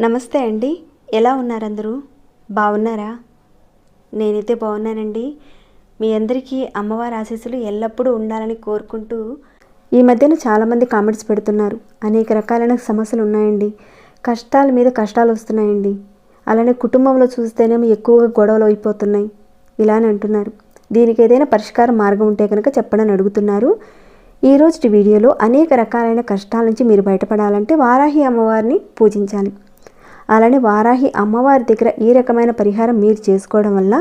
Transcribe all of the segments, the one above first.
నమస్తే అండి. ఎలా ఉన్నారు అందరూ బాగున్నారా? నేనైతే బాగున్నానండి. మీ అందరికీ అమ్మవారి ఆశీస్సులు ఎల్లప్పుడూ ఉండాలని కోరుకుంటూ ఈ మధ్యన చాలామంది కామెంట్స్ పెడుతున్నారు. అనేక రకాలైన సమస్యలు ఉన్నాయండి. కష్టాల మీద కష్టాలు వస్తున్నాయండి. అలానే కుటుంబంలో చూస్తేనేమో ఎక్కువగా గొడవలు అయిపోతున్నాయి. ఇలా అని అంటున్నారు. దీనికి ఏదైనా పరిష్కార మార్గం ఉంటే కనుక చెప్పడని అడుగుతున్నారు. ఈ రోజు వీడియోలో అనేక రకాలైన కష్టాల నుంచి మీరు బయటపడాలంటే వారాహి అమ్మవారిని పూజించాలి. అలానే వారాహి అమ్మవారి దగ్గర ఈ రకమైన పరిహారం మీరు చేసుకోవడం వల్ల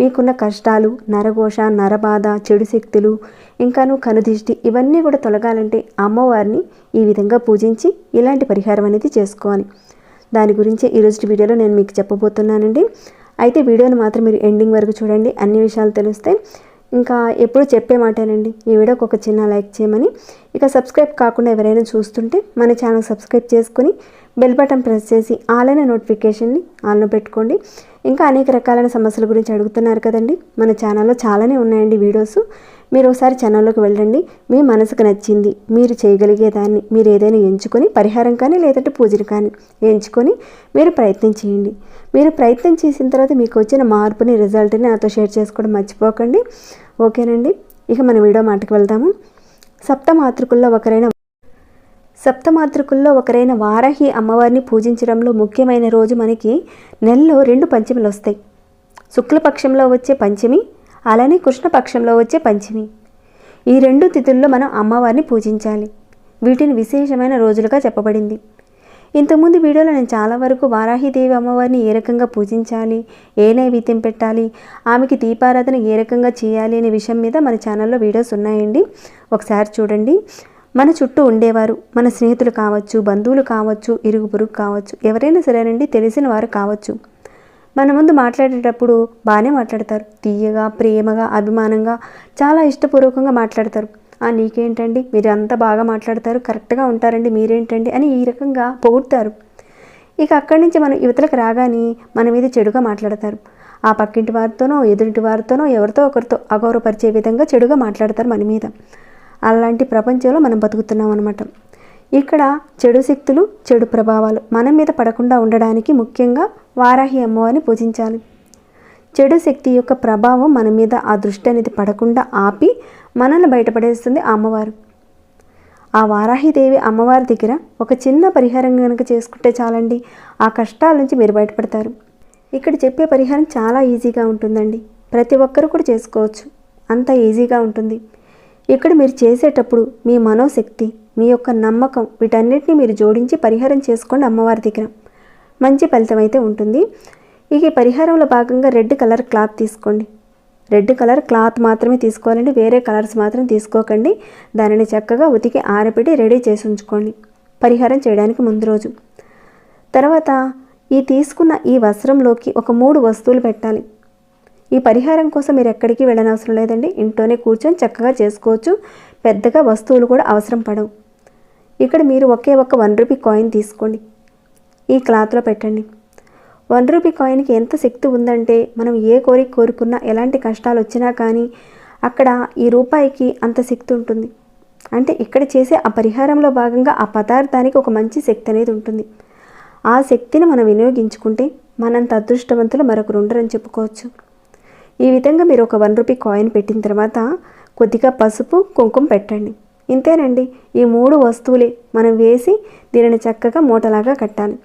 మీకున్న కష్టాలు నరఘోష నరబాధ చెడు శక్తులు ఇంకాను కనుదిష్టి ఇవన్నీ కూడా తొలగాలంటే అమ్మవారిని ఈ విధంగా పూజించి ఇలాంటి పరిహారం అనేది చేసుకోవాలి. దాని గురించి ఈరోజు వీడియోలో నేను మీకు చెప్పబోతున్నానండి. అయితే వీడియోని మాత్రం మీరు ఎండింగ్ వరకు చూడండి. అన్ని విషయాలు తెలుస్తాయి ఇంకా ఎప్పుడు చెప్పే మాటేనండి. ఈ వీడియోకి ఒక చిన్న లైక్ చేయమని. ఇక సబ్స్క్రైబ్ కాకుండా ఎవరైనా చూస్తుంటే మన ఛానల్ సబ్స్క్రైబ్ చేసుకొని బెల్ బటన్ ప్రెస్ చేసి ఆల్ అనే నోటిఫికేషన్ని ఆన్లో పెట్టుకోండి. ఇంకా అనేక రకాలైన సమస్యల గురించి అడుగుతున్నారు కదండి. మన ఛానల్లో చాలానే ఉన్నాయండి వీడియోస్. మీరు ఒకసారి ఛానల్లోకి వెళ్ళండి. మీ మనసుకు నచ్చింది మీరు చేయగలిగే దాన్ని మీరు ఏదైనా ఎంచుకొని పరిహారం కానీ లేదంటే పూజలు కానీ ఎంచుకొని మీరు ప్రయత్నం చేయండి. మీరు ప్రయత్నం చేసిన తర్వాత మీకు వచ్చిన మార్పుని రిజల్ట్ని నాతో షేర్ చేసుకోవడం మర్చిపోకండి. ఓకేనండి. ఇక మన వీడియో మాటకు వెళ్దాము. సప్తమాతృకుల్లో ఒకరైన సప్తమాతృకుల్లో ఒకరైన వారాహి అమ్మవారిని పూజించడంలో ముఖ్యమైన రోజు మనకి నెలలో రెండు పంచమిలు వస్తాయి. శుక్లపక్షంలో వచ్చే పంచమి అలానే కృష్ణపక్షంలో వచ్చే పంచమి. ఈ రెండు తిథుల్లో మనం అమ్మవారిని పూజించాలి. వీటిని విశేషమైన రోజులుగా చెప్పబడింది. ఇంతకుముందు వీడియోలో నేను చాలా వరకు వారాహిదేవి అమ్మవారిని ఏ రకంగా పూజించాలి ఏ నైవేద్యం పెట్టాలి ఆమెకి దీపారాధన ఏ రకంగా చేయాలి అనే విషయం మీద మన ఛానల్లో వీడియోస్ ఉన్నాయండి. ఒకసారి చూడండి. మన చుట్టూ ఉండేవారు. మన స్నేహితులు కావచ్చు బంధువులు కావచ్చు ఇరుగు పొరుగు కావచ్చు ఎవరైనా సరేనండి తెలిసిన వారు కావచ్చు. మన ముందు మాట్లాడేటప్పుడు బాగానే మాట్లాడతారు. తీయగా ప్రేమగా అభిమానంగా చాలా ఇష్టపూర్వకంగా మాట్లాడతారు. ఆ నీకేంటండి? మీరు అంత బాగా మాట్లాడతారు కరెక్ట్గా ఉంటారండి మీరేంటండి? అని ఈ రకంగా పొగుడతారు. ఇక అక్కడి నుంచి మనం యువతలకు రాగానే మన మీద చెడుగా మాట్లాడతారు. ఆ పక్కింటి వారితోనో ఎదురింటి వారితోనో ఎవరితో ఒకరితో అగౌరవపరిచే విధంగా చెడుగా మాట్లాడతారు మన మీద. అలాంటి ప్రపంచంలో మనం బతుకుతున్నాం అనమాట ఇక్కడ చెడు శక్తులు చెడు ప్రభావాలు మన మీద పడకుండా ఉండడానికి ముఖ్యంగా వారాహి అమ్మవారిని పూజించాలి. చెడు శక్తి యొక్క ప్రభావం మన మీద ఆ దృష్టి అనేది పడకుండా ఆపి మనల్ని బయటపడేస్తుంది ఆ అమ్మవారు. ఆ వారాహిదేవి అమ్మవారి దగ్గర ఒక చిన్న పరిహారం కనుక చేసుకుంటే చాలండి ఆ కష్టాల నుంచి మీరు బయటపడతారు. ఇక్కడ చెప్పే పరిహారం చాలా ఈజీగా ఉంటుందండి. ప్రతి ఒక్కరు కూడా చేసుకోవచ్చు. అంత ఈజీగా ఉంటుంది. ఇక్కడ మీరు చేసేటప్పుడు మీ మనోశక్తి మీ యొక్క నమ్మకం వీటన్నిటిని మీరు జోడించి పరిహారం చేసుకోండి అమ్మవారి దగ్గర. మంచి ఫలితం అయితే ఉంటుంది. ఇక ఈ పరిహారంలో భాగంగా రెడ్ కలర్ క్లాత్ తీసుకోండి. రెడ్ కలర్ క్లాత్ మాత్రమే తీసుకోవాలండి. వేరే కలర్స్ మాత్రం తీసుకోకండి. దానిని చక్కగా ఉతికి ఆరబెట్టి రెడీ చేసి ఉంచుకోండి. పరిహారం చేయడానికి ముందు రోజు. తర్వాత ఈ తీసుకున్న ఈ వస్త్రంలోకి ఒక మూడు వస్తువులు పెట్టాలి. ఈ పరిహారం కోసం మీరు ఎక్కడికి వెళ్ళనవసరం లేదండి. ఇంట్లోనే కూర్చొని చక్కగా చేసుకోవచ్చు. పెద్దగా వస్తువులు కూడా అవసరం పడవు. ఇక్కడ మీరు ఒకే ఒక్క వన్ రూపీ కాయిన్ తీసుకోండి. ఈ క్లాత్లో పెట్టండి. వన్ రూపీ కాయిన్కి ఎంత శక్తి ఉందంటే మనం ఏ కోరిక కోరుకున్నా ఎలాంటి కష్టాలు వచ్చినా కానీ అక్కడ ఈ రూపాయికి అంత శక్తి ఉంటుంది. అంటే ఇక్కడ చేసే ఆ పరిహారంలో భాగంగా ఆ పదార్థానికి ఒక మంచి శక్తి అనేది ఉంటుంది. ఆ శక్తిని మనం వినియోగించుకుంటే మనంత అదృష్టవంతులు మరొకరు ఉండరని చెప్పుకోవచ్చు. ఈ విధంగా మీరు ఒక వన్ రూపీ కాయిన్ పెట్టిన తర్వాత కొద్దిగా పసుపు కుంకుమ పెట్టండి. ఇంతేనండి. ఈ మూడు వస్తువులే మనం వేసి దీనిని చక్కగా మూటలాగా కట్టాలి.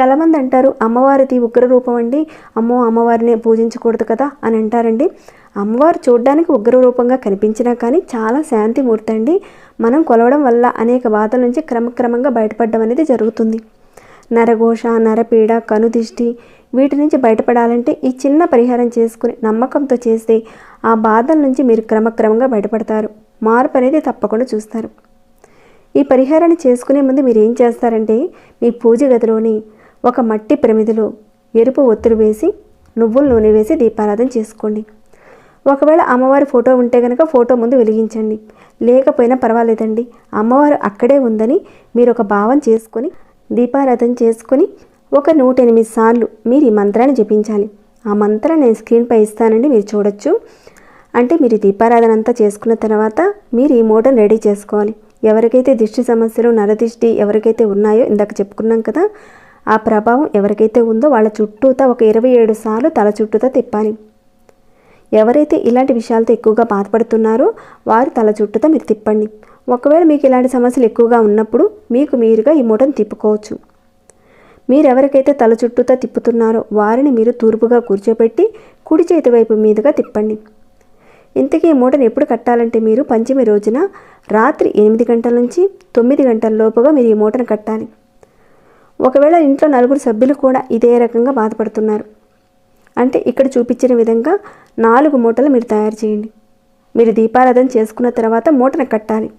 చాలామంది అంటారు అమ్మవారిది ఉగ్ర రూపం అండి. అమ్మో అమ్మవారిని పూజించకూడదు కదా అని అంటారండి. అమ్మవారు చూడడానికి ఉగ్ర రూపంగా కనిపించినా కానీ చాలా శాంతిమూర్తి అండి. మనం కొలవడం వల్ల అనేక బాధల నుంచి క్రమక్రమంగా బయటపడడం అనేది జరుగుతుంది. నరఘోష నరపీడ కనుదిష్టి వీటి నుంచి బయటపడాలంటే ఈ చిన్న పరిహారం చేసుకుని నమ్మకంతో చేస్తే ఆ బాధల నుంచి మీరు క్రమక్రమంగా బయటపడతారు. మార్పు అనేది తప్పకుండా చూస్తారు. ఈ పరిహారాన్ని చేసుకునే ముందు మీరు ఏం చేస్తారంటే మీ పూజ గదిలోని ఒక మట్టి ప్రమిదిలో ఎరుపు ఒత్తిడి వేసి నువ్వుల నూనె వేసి దీపారాధన చేసుకోండి. ఒకవేళ అమ్మవారి ఫోటో ఉంటే కనుక ఫోటో ముందు వెలిగించండి. లేకపోయినా పర్వాలేదండి. అమ్మవారు అక్కడే ఉందని మీరు ఒక భావం చేసుకొని దీపారాధన చేసుకొని ఒక నూట ఎనిమిది సార్లు మీరు ఈ మంత్రాన్ని జపించాలి. ఆ మంత్రం నేను స్క్రీన్పై ఇస్తానండి మీరు చూడొచ్చు. అంటే మీరు దీపారాధన అంతా చేసుకున్న తర్వాత మీరు ఈ మూటను రెడీ చేసుకోవాలి. ఎవరికైతే దిష్టి సమస్యలు నరదిష్టి ఎవరికైతే ఉన్నాయో ఇందాక చెప్పుకున్నాం కదా ఆ ప్రభావం ఎవరికైతే ఉందో వాళ్ళ చుట్టూతా ఒక ఇరవై ఏడు సార్లు తల చుట్టూతా తిప్పాలి. ఎవరైతే ఇలాంటి విషయాలతో ఎక్కువగా బాధపడుతున్నారో వారు తల చుట్టూతా మీరు తిప్పండి. ఒకవేళ మీకు ఇలాంటి సమస్యలు ఎక్కువగా ఉన్నప్పుడు మీకు మీరుగా ఈ మూటను తిప్పుకోవచ్చు. మీరు ఎవరికైతే తల చుట్టూతా తిప్పుతున్నారో వారిని మీరు తూర్పుగా కూర్చోబెట్టి కుడి చేతి వైపు మీదుగా తిప్పండి. ఇంతకీ ఈ మూటను ఎప్పుడు కట్టాలంటే మీరు? పంచమి రోజున రాత్రి ఎనిమిది గంటల నుంచి తొమ్మిది గంటల లోపుగా మీరు ఈ మూటను కట్టాలి. ఒకవేళ ఇంట్లో నలుగురు సభ్యులు కూడా ఇదే రకంగా బాధపడుతున్నారు. అంటే ఇక్కడ చూపించిన విధంగా నాలుగు మూటలు మీరు తయారు చేయండి. మీరు దీపారాధన చేసుకున్న తర్వాత మూటను కట్టాలి.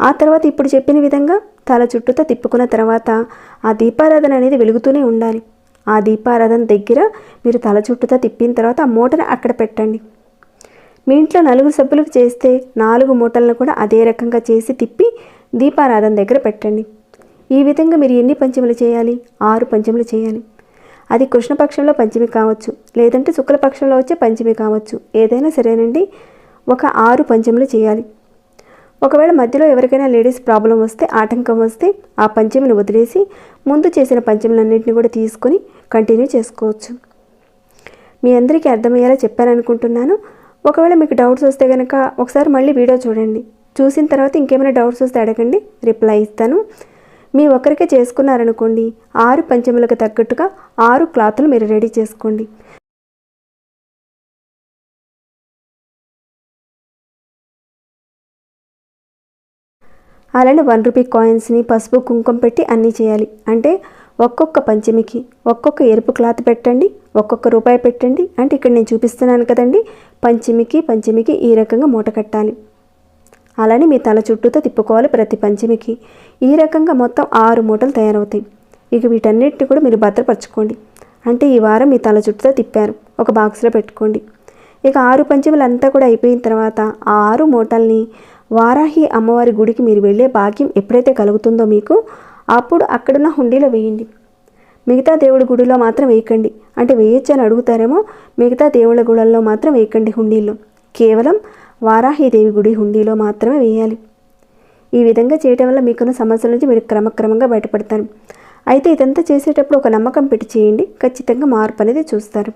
ఆ తర్వాత ఇప్పుడు చెప్పిన విధంగా తల చుట్టూతో తిప్పుకున్న తర్వాత ఆ దీపారాధన అనేది వెలుగుతూనే ఉండాలి. ఆ దీపారాధన దగ్గర మీరు తల చుట్టూతో తిప్పిన తర్వాత ఆ మూటను అక్కడ పెట్టండి. మీ ఇంట్లో నలుగురు సభ్యులకు చేస్తే నాలుగు మూటలను కూడా అదే రకంగా చేసి తిప్పి దీపారాధన దగ్గర పెట్టండి. ఈ విధంగా మీరు ఎన్ని పంచములు చేయాలి? ఆరు పంచములు చేయాలి. అది కృష్ణపక్షంలో పంచమి కావచ్చు లేదంటే శుక్లపక్షంలో వచ్చే పంచమి కావచ్చు. ఏదైనా సరేనండి. ఒక ఆరు పంచములు చేయాలి. ఒకవేళ మధ్యలో ఎవరికైనా లేడీస్ ప్రాబ్లం వస్తే ఆటంకం వస్తే ఆ పంచమిని వదిలేసి ముందు చేసిన పంచములన్నింటినీ కూడా తీసుకొని కంటిన్యూ చేసుకోవచ్చు. మీ అందరికీ అర్థమయ్యేలా చెప్పాననుకుంటున్నాను ఒకవేళ మీకు డౌట్స్ వస్తే కనుక ఒకసారి మళ్ళీ వీడియో చూడండి. చూసిన తర్వాత ఇంకేమైనా డౌట్స్ వస్తే అడగండి. రిప్లై ఇస్తాను. మీ ఒక్కరికే చేసుకున్నారనుకోండి ఆరు పంచములకు తగ్గట్టుగా ఆరు క్లాతులు మీరు రెడీ చేసుకోండి. అలానే వన్ రూపీ కాయిన్స్ని పసుపు కుంకుమ పెట్టి అన్నీ చేయాలి. అంటే ఒక్కొక్క పంచమికి ఒక్కొక్క ఎరుపు క్లాత్ పెట్టండి ఒక్కొక్క రూపాయి పెట్టండి. అంటే ఇక్కడ నేను చూపిస్తున్నాను కదండి పంచమికి పంచమికి ఈ రకంగా మూట కట్టాలి. అలానే మీ తల చుట్టూతో తిప్పుకోవాలి ప్రతి పంచమికి. ఈ రకంగా మొత్తం ఆరు మూటలు తయారవుతాయి. ఇక వీటన్నిటిని కూడా మీరు భద్రపరచుకోండి. అంటే ఈ వారం మీ తల చుట్టూతో తిప్పారు ఒక బాక్స్లో పెట్టుకోండి. ఇక ఆరు పంచములు అంతా కూడా అయిపోయిన తర్వాత ఆ ఆరు మూటల్ని వారాహి అమ్మవారి గుడికి మీరు వెళ్ళే భాగ్యం ఎప్పుడైతే కలుగుతుందో మీకు అప్పుడు అక్కడున్న హుండీలో వేయండి. మిగతా దేవుడి గుడిలో మాత్రం వేయకండి. అంటే వేయొచ్చు అని అడుగుతారేమో మిగతా దేవుళ్ళ గుడల్లో మాత్రం వేయకండి హుండీల్లో. కేవలం వారాహిదేవి గుడి హుండీలో మాత్రమే వేయాలి. ఈ విధంగా చేయటం వల్ల మీకున్న సమస్యల నుంచి మీరు క్రమక్రమంగా బయటపడతారు. అయితే ఇదంతా చేసేటప్పుడు ఒక నమ్మకం పెట్టి చేయండి. ఖచ్చితంగా మార్పు అనేది చూస్తారు.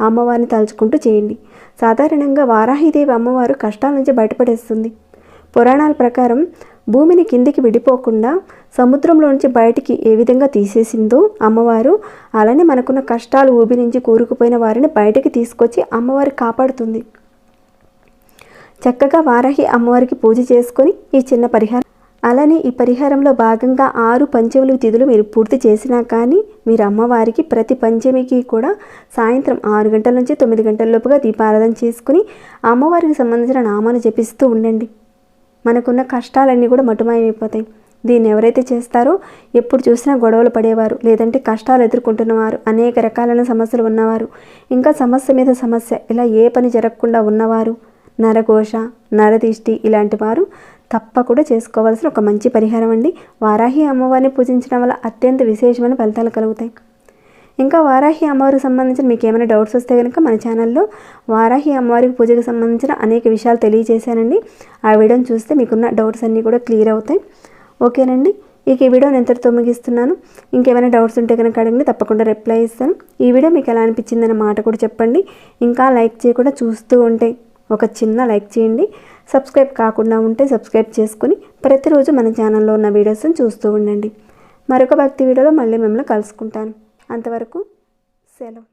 అమ్మవారిని తలుచుకుంటూ చేయండి. సాధారణంగా వారాహిదేవి అమ్మవారు కష్టాల నుంచి బయటపడేస్తుంది. పురాణాల ప్రకారం భూమిని కిందికి విడిపోకుండా సముద్రంలో నుంచి బయటికి ఏ విధంగా తీసేసిందో అమ్మవారు అలానే మనకున్న కష్టాలు ఊబి నుంచి కూరుకుపోయిన వారిని బయటికి తీసుకొచ్చి అమ్మవారి కాపాడుతుంది. చక్కగా వారాహి అమ్మవారికి పూజ చేసుకొని ఈ చిన్న పరిహారం అలానే ఈ పరిహారంలో భాగంగా ఆరు పంచములు తిథులు మీరు పూర్తి చేసినా కానీ మీరు అమ్మవారికి ప్రతి పంచమికి కూడా సాయంత్రం ఆరు గంటల నుంచి తొమ్మిది గంటల లోపుగా దీపారాధన చేసుకుని అమ్మవారికి సంబంధించిన నామాలు జపిస్తూ ఉండండి. మనకున్న కష్టాలన్నీ కూడా మటుమాయమైపోతాయి. దీన్ని ఎవరైతే చేస్తారో ఎప్పుడు చూసినా గొడవలు పడేవారు లేదంటే కష్టాలు ఎదుర్కొంటున్నవారు అనేక రకాలైన సమస్యలు ఉన్నవారు. ఇంకా సమస్య మీద సమస్య ఇలా ఏ పని జరగకుండా ఉన్నవారు నరఘోష నరదిష్టి ఇలాంటి వారు తప్పకుండా చేసుకోవాల్సిన ఒక మంచి పరిహారం అండి. వారాహి అమ్మవారిని పూజించడం వల్ల అత్యంత విశేషమైన ఫలితాలు కలుగుతాయి. ఇంకా వారాహి అమ్మవారికి సంబంధించిన మీకు ఏమైనా డౌట్స్ వస్తే కనుక మన ఛానల్లో వారాహి అమ్మవారికి పూజకు సంబంధించిన అనేక విషయాలు తెలియజేశానండి. ఆ వీడియోని చూస్తే మీకున్న డౌట్స్ అన్నీ కూడా క్లియర్ అవుతాయి. ఓకేనండి? ఇక ఈ వీడియోని ఎంతటితో ముగిస్తున్నాను. ఇంకేమైనా డౌట్స్ ఉంటే కనుక అడగండి తప్పకుండా రిప్లై ఇస్తాను. ఈ వీడియో మీకు ఎలా అనిపించిందన్న మాట కూడా చెప్పండి. ఇంకా లైక్ చేయకుండా చూస్తూ ఉంటే ఒక చిన్న లైక్ చేయండి. సబ్స్క్రైబ్ కాకుండా ఉంటే సబ్స్క్రైబ్ చేసుకుని ప్రతిరోజు మన ఛానల్లో ఉన్న వీడియోస్ని చూస్తూ ఉండండి. మరొక భక్తి వీడియోలో మళ్ళీ మిమ్మల్ని కలుసుకుంటాను. అంతవరకు సెలవు.